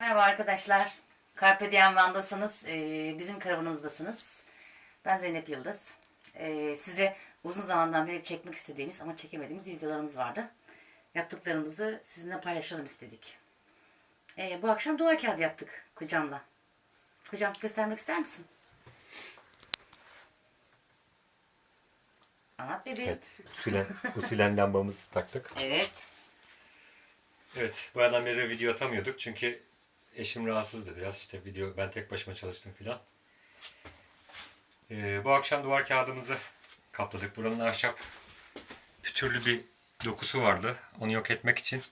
Merhaba arkadaşlar. Carpe Diem Van'dasınız. Ee, bizim karavanımızdasınız. Ben Zeynep Yıldız. Ee, size uzun zamandan beri çekmek istediğimiz ama çekemediğimiz videolarımız vardı. Yaptıklarımızı sizinle paylaşalım istedik. Ee, bu akşam duvar kağıdı yaptık kocamla. Kocam göstermek ister misin? Anlat bebeğim. Evet, usulen, usulen lambamızı taktık. Evet. Evet, bu adam beri video atamıyorduk çünkü eşim rahatsızdı biraz. İşte video, ben tek başıma çalıştım filan. Ee, bu akşam duvar kağıdımızı kapladık. Buranın ahşap pütürlü bir dokusu vardı. Onu yok etmek için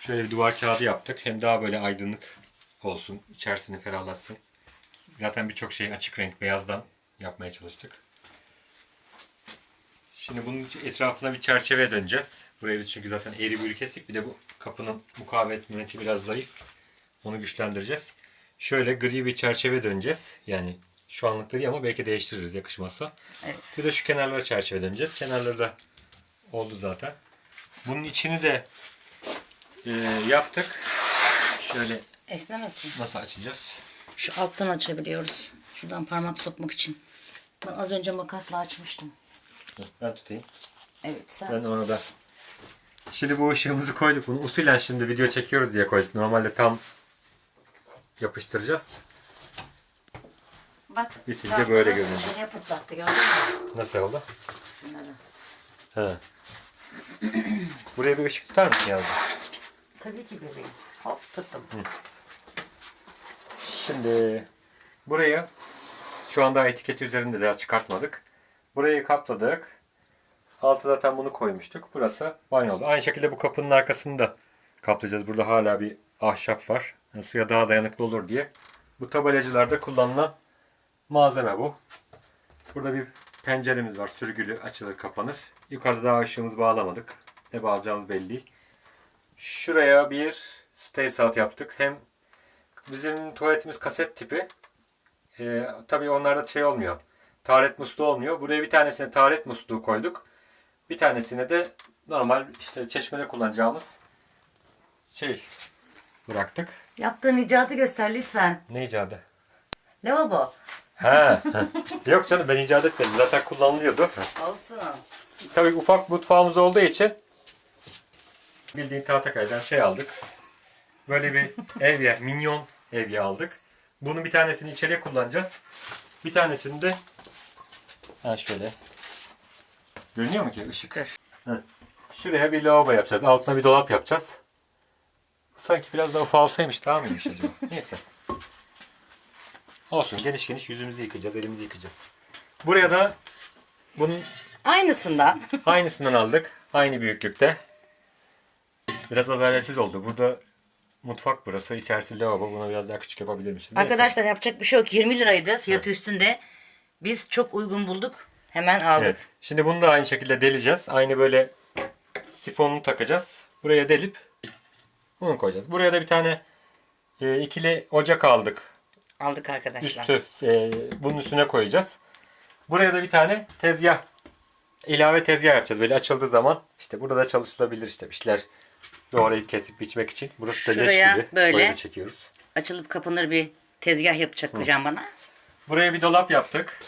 şöyle bir duvar kağıdı yaptık. Hem daha böyle aydınlık olsun, içerisini ferahlatsın. Zaten birçok şey açık renk, beyazdan yapmaya çalıştık. Şimdi bunun etrafına bir çerçeve döneceğiz. Burayı biz çünkü zaten eğri büğrü kestik. Bir de bu kapının mukavemet biraz zayıf. Onu güçlendireceğiz. Şöyle gri bir çerçeve döneceğiz. Yani şu anlık gri ama belki değiştiririz yakışmazsa. Evet. Bir de şu kenarlara çerçeve döneceğiz. Kenarları da oldu zaten. Bunun içini de e, yaptık. Şöyle Esnemesin. nasıl açacağız? Şu alttan açabiliyoruz. Şuradan parmak sokmak için. Ben az önce makasla açmıştım. Ben tutayım. Evet sen. Ben onu da. Şimdi bu ışığımızı koyduk. Bunu usulen şimdi video çekiyoruz diye koyduk. Normalde tam yapıştıracağız. Bak. Bitince tahtada böyle görünüyor. Şuraya pırtlattı gördün mü? Nasıl oldu? Şunları. He. Buraya bir ışık tutar mısın yavrum? Tabii ki bebeğim. Hop tuttum. Şimdi burayı şu anda etiketi üzerinde daha çıkartmadık. Burayı kapladık. Altı zaten bunu koymuştuk. Burası banyo oldu. Aynı şekilde bu kapının arkasını da kaplayacağız. Burada hala bir ahşap var. Yani suya daha dayanıklı olur diye. Bu tabelacılarda kullanılan malzeme bu. Burada bir penceremiz var. Sürgülü açılır kapanır. Yukarıda daha ışığımızı bağlamadık. Ne bağlayacağımız belli değil. Şuraya bir stay saat yaptık. Hem bizim tuvaletimiz kaset tipi. Ee, tabii onlarda şey olmuyor. Taharet musluğu olmuyor. Buraya bir tanesine taharet musluğu koyduk. Bir tanesine de normal işte çeşmede kullanacağımız şey bıraktık. Yaptığın icadı göster lütfen. Ne icadı? Lavabo. Ha. Yok canım ben icat etmedim. Zaten kullanılıyordu. Olsun. Tabii ufak mutfağımız olduğu için bildiğin Tahtakale'den şey aldık. Böyle bir evye, minyon evye aldık. Bunun bir tanesini içeriye kullanacağız. Bir tanesini de ha şöyle. Görünüyor mu ki ışık? Dur. Şuraya bir lavabo yapacağız. Altına bir dolap yapacağız. Sanki biraz daha ufalsaymış daha mıymış acaba? Neyse. Olsun geniş geniş yüzümüzü yıkayacağız, elimizi yıkayacağız. Buraya da bunun Aynısından. Aynısından aldık. Aynı büyüklükte. Biraz adaletsiz oldu. Burada mutfak burası. İçerisi lavabo. Buna biraz daha küçük yapabilirmişiz. Neyse. Arkadaşlar yapacak bir şey yok. 20 liraydı fiyatı üstünde. Biz çok uygun bulduk. Hemen aldık. Evet. Şimdi bunu da aynı şekilde deleceğiz. Aynı böyle sifonunu takacağız. Buraya delip bunu koyacağız. Buraya da bir tane e, ikili ocak aldık. Aldık arkadaşlar. Üstü e, bunun üstüne koyacağız. Buraya da bir tane tezgah ilave tezgah yapacağız. Böyle açıldığı zaman işte burada da çalışılabilir işte bir şeyler doğrayıp kesip biçmek için. Burası da leş Şuraya gibi. böyle. Buraya da çekiyoruz. Açılıp kapanır bir tezgah yapacak kocam bana. Buraya bir dolap yaptık.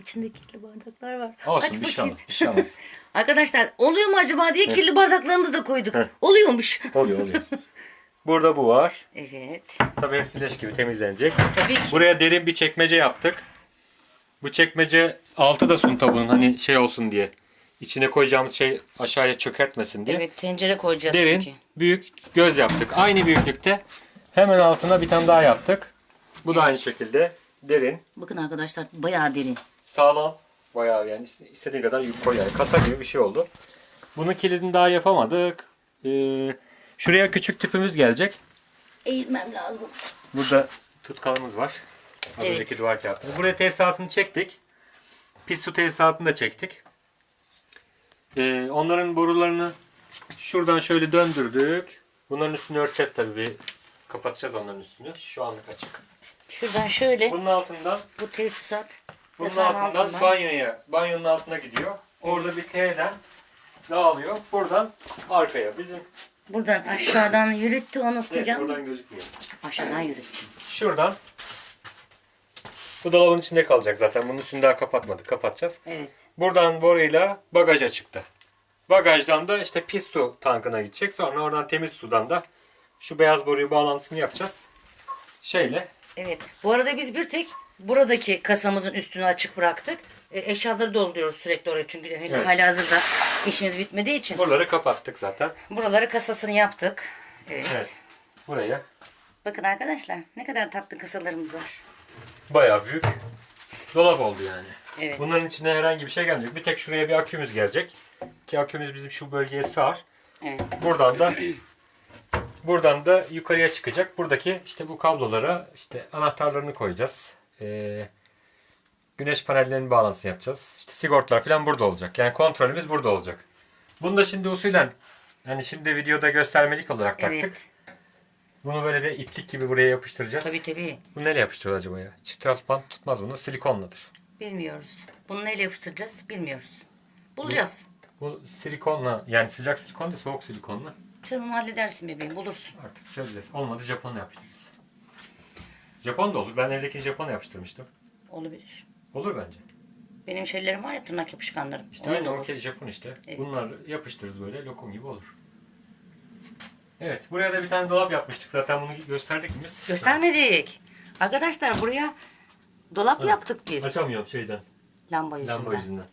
İçinde kirli bardaklar var. Olsun Aç bir şey bakayım. olmaz. Bir şey olmaz. Arkadaşlar oluyor mu acaba diye kirli bardaklarımızı da koyduk. Oluyormuş. Oluyor oluyor. Burada bu var. Evet. Tabii hepsi leş gibi temizlenecek. Tabii ki. Buraya derin bir çekmece yaptık. Bu çekmece altı da sunta bunun hani şey olsun diye. İçine koyacağımız şey aşağıya çökertmesin diye. Evet tencere koyacağız Derin, çünkü. büyük göz yaptık. Aynı büyüklükte. Hemen altına bir tane daha yaptık. Bu da aynı şekilde derin, Bakın arkadaşlar bayağı derin. sağlam. Bayağı yani ist- istediğin kadar yük koy yani. Kasa gibi bir şey oldu. Bunun kilidini daha yapamadık. Ee, şuraya küçük tüpümüz gelecek. Eğilmem lazım. Burada tutkalımız var. Az Evet. önceki duvar kağıtları. Buraya tesisatını çektik. Pis su tesisatını da çektik. Ee, onların borularını şuradan şöyle döndürdük. Bunların üstünü örteceğiz tabii. Bir kapatacağız onların üstünü. Şu anlık açık. Şuradan şöyle Bunun altından bu tesisat. Bunun yatağın altından altından. banyoya, banyonun altına gidiyor. Orada bir T'den dağılıyor. Buradan arkaya. Bizim Buradan aşağıdan yürüttü onu Evet, buradan gözükmüyor. Aşağıdan yürüttü. Şuradan bu dolabın içinde kalacak zaten. Bunun üstünü daha kapatmadık. Kapatacağız. Evet. Buradan boruyla bagaja çıktı. Bagajdan da işte pis su tankına gidecek. Sonra oradan temiz sudan da şu beyaz boruyu bağlantısını yapacağız. Şeyle Evet. Bu arada biz bir tek buradaki kasamızın üstünü açık bıraktık. E, eşyaları dolduruyoruz sürekli oraya çünkü Evet. hala hazırda işimiz bitmediği için. buraları kapattık zaten. Buraları kasasını yaptık. Evet. Evet. Buraya Bakın arkadaşlar ne kadar tatlı kasalarımız var. bayağı büyük dolap oldu yani. Evet. Bunların içine herhangi bir şey gelmeyecek. Bir tek şuraya bir akümüz gelecek. Ki akümüz bizim şu bölgeye sığar. Evet. Buradan da buradan da yukarıya çıkacak. Buradaki işte bu kablolara işte anahtarlarını koyacağız. Ee, güneş panellerinin bağlantısını yapacağız. İşte sigortalar falan burada olacak. Yani kontrolümüz burada olacak. Bunu da şimdi usulen yani şimdi videoda göstermelik olarak taktık. Evet. Bunu böyle de iplik gibi buraya yapıştıracağız. Tabii tabii. Bu nereye yapıştırıyor acaba ya? Çıtral bant tutmaz bunu. Silikonladır. Bilmiyoruz. Bunu neyle yapıştıracağız bilmiyoruz. Bulacağız. Bu silikonla yani sıcak silikon değil soğuk silikonla Sen onu halledersin bebeğim bulursun. artık çözeceğiz. Olmadı Japonla yapıştıracağız. Japon da olur. Ben evdeki Japonla yapıştırmıştım. Olabilir. Olur bence. Benim şeylerim var ya tırnak yapışkanlarım. İşte Onu aynı da olur. Japon işte. Evet. Bunlar yapıştırırız böyle lokum gibi olur. Evet buraya da bir tane dolap yapmıştık. Zaten bunu gösterdik mi biz? Göstermedik. Arkadaşlar buraya dolap yaptık biz. Açamıyorum şeyden. Lamba yüzünden. Lamba yüzünden.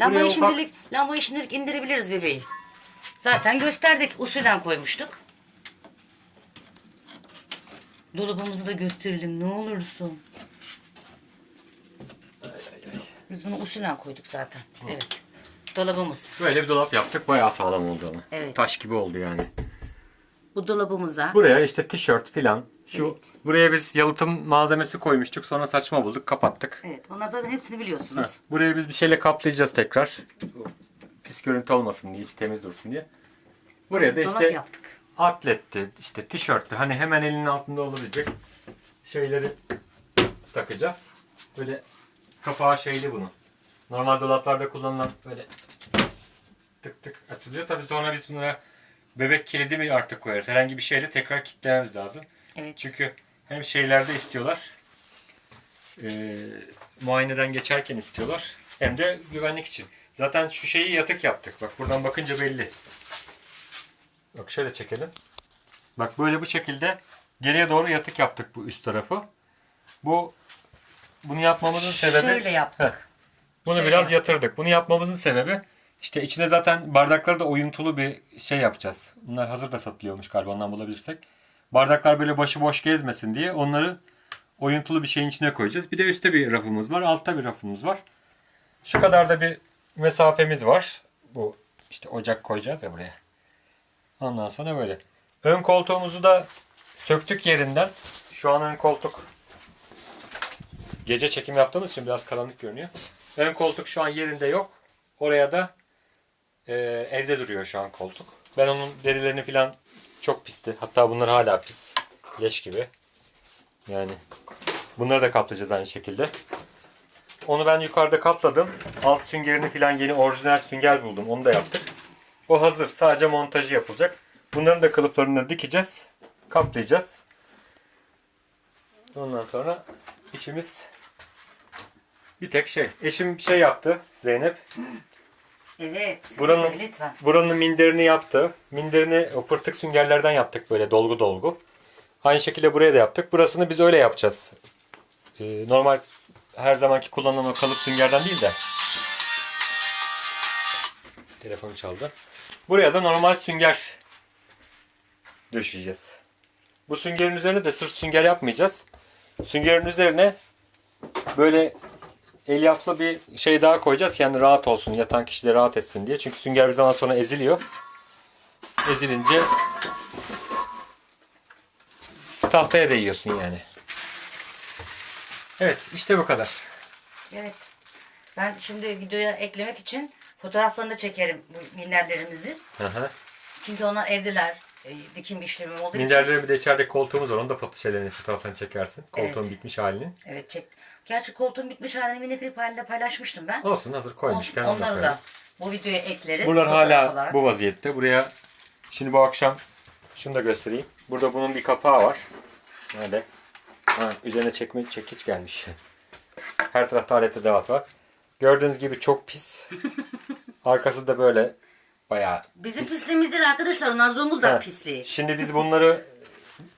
Lambayı Buraya ufak- şimdilik, lambayı şimdilik indirebiliriz bebeği. Zaten gösterdik. Usulen koymuştuk. Dolabımızı da gösterelim ne olursun. Biz bunu usulen koyduk zaten. Evet. Dolabımız. Böyle bir dolap yaptık. Bayağı sağlam oldu ama. Evet. Taş gibi oldu yani. Bu dolabımıza Buraya işte tişört filan. Şu Evet. buraya biz yalıtım malzemesi koymuştuk. Sonra saçma bulduk, kapattık. Evet, onlar zaten hepsini biliyorsunuz. Burayı biz bir şeyle kaplayacağız tekrar. Pis görüntü olmasın diye, hiç temiz dursun diye. Buraya da Dolap işte yaptık. Atletti, işte tişörttü. Hani hemen elinin altında olabilecek şeyleri takacağız. Böyle kapağı şeyli bunun. Normal dolaplarda kullanılan böyle tık tık açılıyor. Tabii sonra biz buna bebek kilidi mi artık koyarız. Herhangi bir şeyle tekrar kilitlememiz lazım. Evet. Çünkü hem şeylerde istiyorlar, e, muayeneden geçerken istiyorlar, hem de güvenlik için. Zaten şu şeyi yatık yaptık. Bak buradan bakınca belli. Bak şöyle çekelim. Bak böyle bu şekilde geriye doğru yatık yaptık bu üst tarafı. Bu bunu yapmamızın sebebi Şöyle yaptık. bunu Şöyle biraz yaptık. yatırdık. Bunu yapmamızın sebebi işte içine zaten bardakları da oyuntulu bir şey yapacağız. Bunlar hazır da satılıyormuş galiba ondan bulabilirsek. Bardaklar böyle başıboş gezmesin diye onları oyuntulu bir şeyin içine koyacağız. Bir de üstte bir rafımız var, altta bir rafımız var. Şu kadar da bir mesafemiz var. Bu işte ocak koyacağız ya buraya. Ondan sonra böyle. Ön koltuğumuzu da söktük yerinden. Şu an ön koltuk Gece çekim yaptığımız için biraz karanlık görünüyor. Ön koltuk şu an yerinde yok. Oraya da e, evde duruyor şu an koltuk. Ben onun derilerini falan çok pisti. Hatta bunlar hala pis. Leş gibi. Yani bunları da kaplayacağız aynı şekilde. Onu ben yukarıda kapladım. Alt süngerini falan yeni orijinal sünger buldum. Onu da yaptık. O hazır. Sadece montajı yapılacak. Bunların da kılıflarını dikeceğiz. Kaplayacağız. Ondan sonra işimiz bir tek şey. Eşim şey yaptı Zeynep. Evet. Buranın- Lütfen. Buranın minderini yaptı. Minderini o pırtık süngerlerden yaptık böyle dolgu dolgu. Aynı şekilde buraya da yaptık. Burasını biz öyle yapacağız. Ee, normal her zamanki kullanılan o kalıp süngerden değil de. Telefon çaldı. Buraya da normal sünger döşeyeceğiz. Bu süngerin üzerine de sırf sünger yapmayacağız. Süngerin üzerine böyle elyaflı bir şey daha koyacağız yani rahat olsun, yatan kişi de rahat etsin diye. Çünkü sünger bir zaman sonra eziliyor. Ezilince tahtaya değiyorsun yani. Evet, işte bu kadar. Evet. Ben şimdi videoya eklemek için fotoğraflarını da çekerim bu minderlerimizi. Hı hı. Çünkü onlar evdeler. E, dikim işlemim olduğu için. Minderlerin bir de içeride koltuğumuz var. Onu da foto şeylerini, fotoğraflarını çekersin. Koltuğun Evet. bitmiş halini. Evet çek. Gerçi koltuğun bitmiş halini mini klip halinde paylaşmıştım ben. Olsun hazır Olsun, koymuşken. onu da onları koyalım. da bu videoya ekleriz. Bunlar fotoğraf hala olarak. bu vaziyette. Buraya Şimdi bu akşam şunu da göstereyim. Burada bunun bir kapağı var. Nerede? Ha, üzerine çekme çekiç gelmiş. Her tarafta alet edevat var. Gördüğünüz gibi çok pis. Arkası da böyle bayağı Bizim pisliğimiz değil arkadaşlar. Onlar Zonguldak Ha, pisliği. Şimdi biz bunları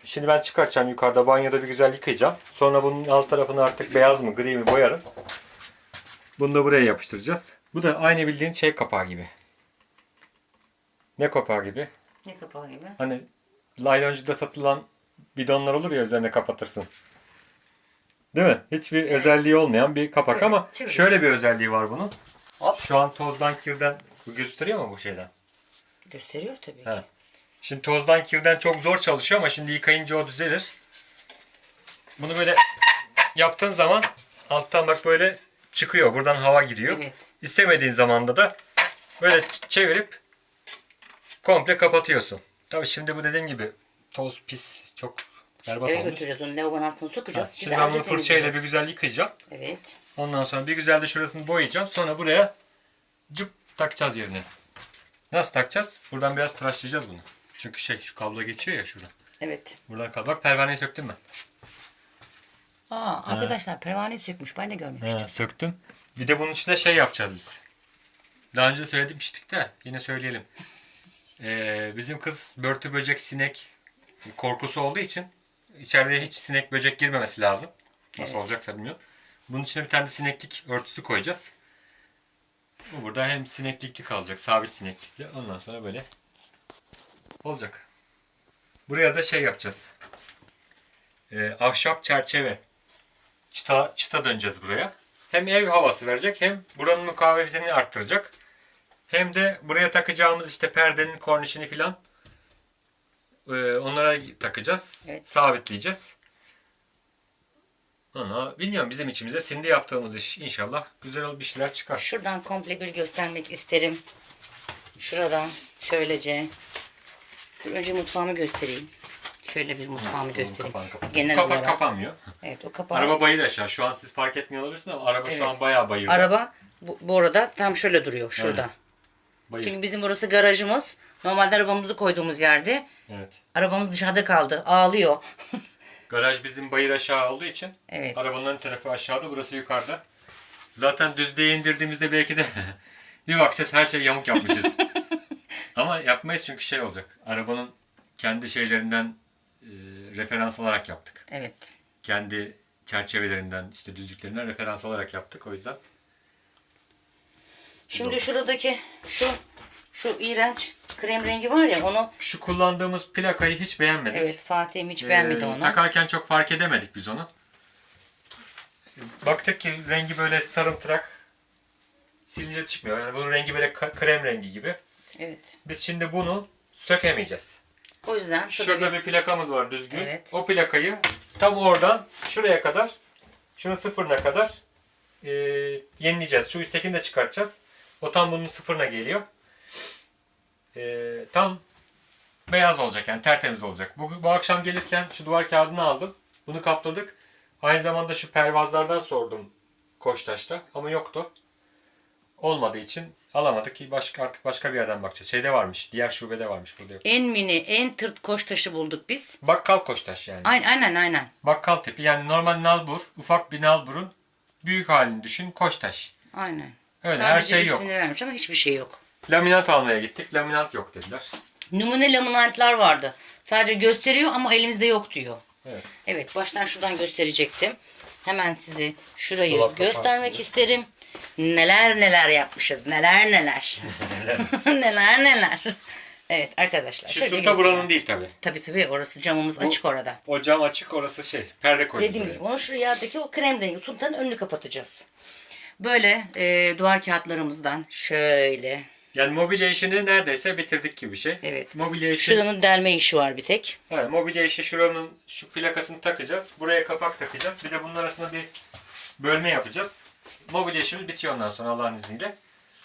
şimdi ben çıkartacağım yukarıda banyoda bir güzel yıkayacağım. Sonra bunun alt tarafını artık beyaz mı gri mi boyarım. Bunu da buraya yapıştıracağız. Bu da aynı bildiğin şey kapağı gibi. Ne kapağı gibi? Ne kapağı gibi? Hani layloncuda satılan bidonlar olur ya üzerine kapatırsın. Değil mi? Hiçbir özelliği olmayan bir kapak Evet, ama çevir. şöyle bir özelliği var bunun. Hop. Şu an tozdan kirden bu gösteriyor mu bu şeyden? Gösteriyor tabii ki. Ha. Şimdi tozdan kirden çok zor çalışıyor ama şimdi yıkayınca o düzelir. Bunu böyle yaptığın zaman alttan bak böyle çıkıyor. Buradan hava giriyor. Evet. İstemediğin zamanda da böyle çevirip komple kapatıyorsun. Tabii şimdi bu dediğim gibi toz pis çok berbat Eve olmuş. götüreceğiz onu lavabonun altına Ha, sokacağız. Şimdi ben bunu fırçayla bir temizleyeceğiz. güzel yıkayacağım. Evet. Ondan sonra bir güzel de şurasını boyayacağım. Sonra buraya cıp takacağız yerine. Nasıl takacağız? Buradan biraz tıraşlayacağız bunu. Çünkü şey şu kablo geçiyor ya şuradan. Evet. Buradan kablo. Bak pervaneyi söktüm ben. Aa arkadaşlar pervaneyi sökmüş. Ben de görmemiştim. He, söktüm. Bir de bunun içine şey yapacağız biz. Daha önce de söylemiştik de yine söyleyelim. Ee, bizim kız börtü böcek sinek korkusu olduğu için içeride hiç sinek böcek girmemesi lazım. Nasıl Evet. olacaksa bilmiyorum. Bunun içine bir tane de sineklik örtüsü koyacağız. Bu burada hem sineklikli kalacak, sabit sineklikli. Ondan sonra böyle olacak. Buraya da şey yapacağız. Ee, ahşap çerçeve çıta, çıta döneceğiz buraya. Hem ev havası verecek hem buranın mukavemetini arttıracak. Hem de buraya takacağımız işte perdenin kornişini filan e, onlara takacağız. Evet. Sabitleyeceğiz. Ona bilmiyorum bizim içimize sindi yaptığımız iş inşallah güzel bir şeyler çıkar. Şuradan komple bir göstermek isterim. Şuradan şöylece. Dur önce mutfağımı göstereyim. Şöyle bir mutfağımı göstereyim. Kapan, kapan. Genel Kapak olarak. kapanmıyor. Evet o kapağı. Araba bayır aşağı. Şu an siz fark etmiyor olabilirsiniz ama araba Evet. şu an bayağı bayır. Araba bu, bu arada tam şöyle duruyor. Şurada. Aynen. bayır. Çünkü bizim burası garajımız. Normalde arabamızı koyduğumuz yerde. Evet. Arabamız dışarıda kaldı. Ağlıyor. Garaj bizim bayır aşağı olduğu için Evet. arabanın tarafı aşağıda burası yukarıda. Zaten düzlüğe indirdiğimizde belki de bir bakacağız her şey yamuk yapmışız. Ama yapmayız çünkü şey olacak. Arabanın kendi şeylerinden e, referans alarak yaptık. Evet. Kendi çerçevelerinden işte düzlüklerinden referans alarak yaptık o yüzden. Şimdi şuradaki şu şu iğrenç krem rengi var ya onu Şu kullandığımız plakayı hiç beğenmedik. evet Fatih'im hiç Ee, beğenmedi onu. Takarken çok fark edemedik biz onu. Baktık ki rengi böyle sarımtırak silince çıkmıyor. Yani bunun rengi böyle krem rengi gibi. Evet. Biz şimdi bunu sökemeyeceğiz. O yüzden şurada Şurada bir bir plakamız var düzgün. Evet. O plakayı tam oradan şuraya kadar, şunun sıfırına kadar e, yenileyeceğiz. Şu üsttekini de çıkartacağız. O tam bunun sıfırına geliyor. E, tam beyaz olacak yani tertemiz olacak. Bu, bu akşam gelirken şu duvar kağıdını aldım. Bunu kapladık. Aynı zamanda şu pervazlardan sordum Koçtaş'ta ama yoktu. Olmadığı için alamadık ki başka artık başka bir yerden bakacağız. Şeyde varmış. Diğer şubede varmış burada yok. en mini en tırt koş taşı bulduk biz. Bakkal Koçtaş yani. Aynen aynen aynen. Bakkal tipi yani normal nalbur, ufak bir nalburun büyük halini düşün Koçtaş. Aynen. Öyle her Sadece şey yok. ismini vermiş ama hiçbir şey yok. Laminat almaya gittik. Laminat yok dediler. Numune laminatlar vardı. Sadece gösteriyor ama elimizde yok diyor. Evet. Evet baştan şuradan gösterecektim. Hemen size şurayı Dolap kapağı göstermek size. isterim. Neler neler yapmışız. Neler neler. neler neler. Evet arkadaşlar. Şu göstereyim. buranın değil tabi. Tabii tabii orası camımız açık orada. O cam açık orası şey. Perde koyduk. Dediğimiz gibi onu şu yerdeki o krem rengi sultanın önünü kapatacağız. Böyle e, duvar kağıtlarımızdan şöyle. Yani mobilya işini neredeyse bitirdik gibi bir şey. Evet. Mobilya işi. Şuranın delme işi var bir tek. Evet, mobilya işi şuranın şu plakasını takacağız. Buraya kapak takacağız. Bir de bunun arasında bir bölme yapacağız. Mobilya işimiz bitiyor ondan sonra Allah'ın izniyle.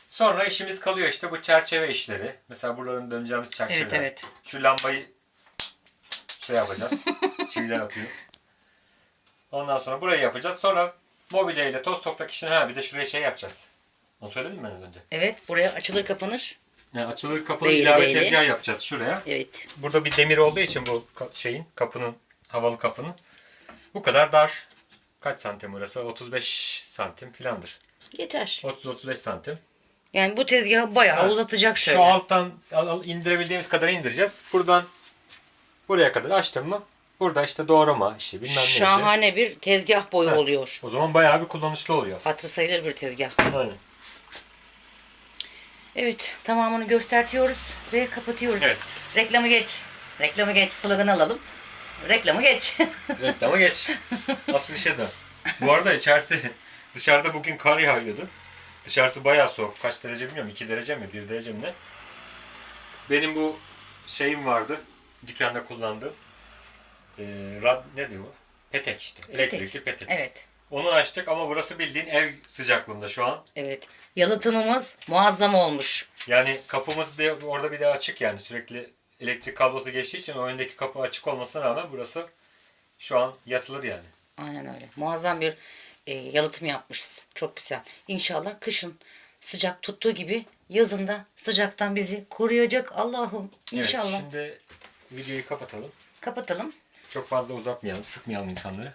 Sonra işimiz kalıyor işte bu çerçeve işleri. Mesela buraların döneceğimiz çerçeveler. Evet, evet. Şu lambayı şey yapacağız. Çiviler atıyor. Ondan sonra burayı yapacağız. Sonra mobilya ile toz toprak işini ha bir de şuraya şey yapacağız. Onu söyledim mi ben az önce? Evet buraya açılır kapanır. Yani açılır kapalı Beyli ilave beyli. tezgah yapacağız şuraya. Evet. Burada bir demir olduğu için bu ka- şeyin kapının havalı kapının bu kadar dar. Kaç santim burası? 35 santim filandır. Yeter. 30-35 santim. Yani bu tezgahı bayağı Ha. uzatacak şöyle. Şu alttan al- al- indirebildiğimiz kadar indireceğiz. Buradan buraya kadar açtım mı? Burada işte doğrama işte bilmem ne. Şahane bir tezgah boyu Ha. oluyor. O zaman bayağı bir kullanışlı oluyor. Hatırı sayılır bir tezgah. Aynen. Evet tamamını göstertiyoruz ve kapatıyoruz. Evet. Reklamı geç. Reklamı geç sloganı alalım. Reklamı geç. Reklama geç. Asıl işe dön. Bu arada içerisi dışarıda bugün kar yağıyordu. Dışarısı bayağı soğuk. Kaç derece bilmiyorum. 2 derece mi? 1 derece mi ne? Benim bu şeyim vardı. Dükkanda kullandığım. Ee, rad, ne diyor? Petek işte. Elektrikli petek. evet. Onu açtık ama burası bildiğin ev sıcaklığında şu an. Evet. Yalıtımımız muazzam olmuş. Yani kapımız da orada bir de açık yani sürekli elektrik kablosu geçtiği için o öndeki kapı açık olmasına rağmen burası şu an yatılır yani. Aynen öyle. Muazzam bir e, yalıtım yapmışız. Çok güzel. İnşallah kışın sıcak tuttuğu gibi yazında sıcaktan bizi koruyacak Allah'ım. İnşallah. Evet, şimdi videoyu kapatalım. Kapatalım. Çok fazla uzatmayalım, sıkmayalım insanları.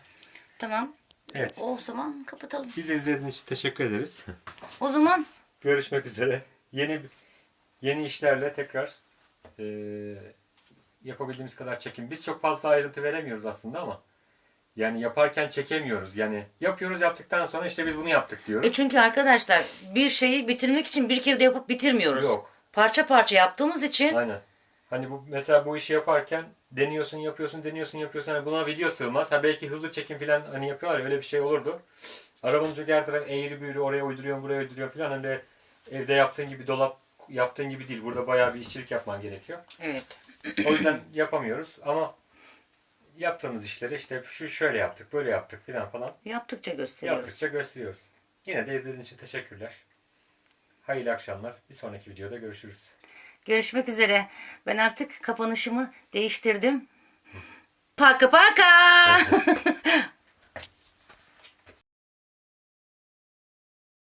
Tamam. Evet. O zaman kapatalım. Bizi izlediğiniz için teşekkür ederiz. O zaman Görüşmek üzere. Yeni yeni işlerle tekrar eee, yapabildiğimiz kadar çekim. Biz çok fazla ayrıntı veremiyoruz aslında ama yani yaparken çekemiyoruz. Yani yapıyoruz yaptıktan sonra işte biz bunu yaptık diyoruz. E çünkü arkadaşlar bir şeyi bitirmek için bir kere de yapıp bitirmiyoruz. Yok. Parça parça yaptığımız için Aynen. Hani bu mesela bu işi yaparken deniyorsun, yapıyorsun, deniyorsun, yapıyorsun. Hani buna video sığmaz. Ha belki hızlı çekim falan hani yapıyorlar ya, öyle bir şey olurdu. Arabanın çünkü her eğri büğrü oraya uyduruyorsun, buraya uyduruyorsun falan. Hani de evde yaptığın gibi dolap yaptığın gibi değil. Burada bayağı bir işçilik yapman gerekiyor. evet. O yüzden yapamıyoruz ama yaptığımız işleri işte şu şöyle yaptık, böyle yaptık falan falan Yaptıkça gösteriyoruz. yaptıkça gösteriyoruz. Yine de izlediğiniz için teşekkürler. Hayırlı akşamlar. Bir sonraki videoda görüşürüz. Görüşmek üzere. Ben artık kapanışımı değiştirdim. Paka paka.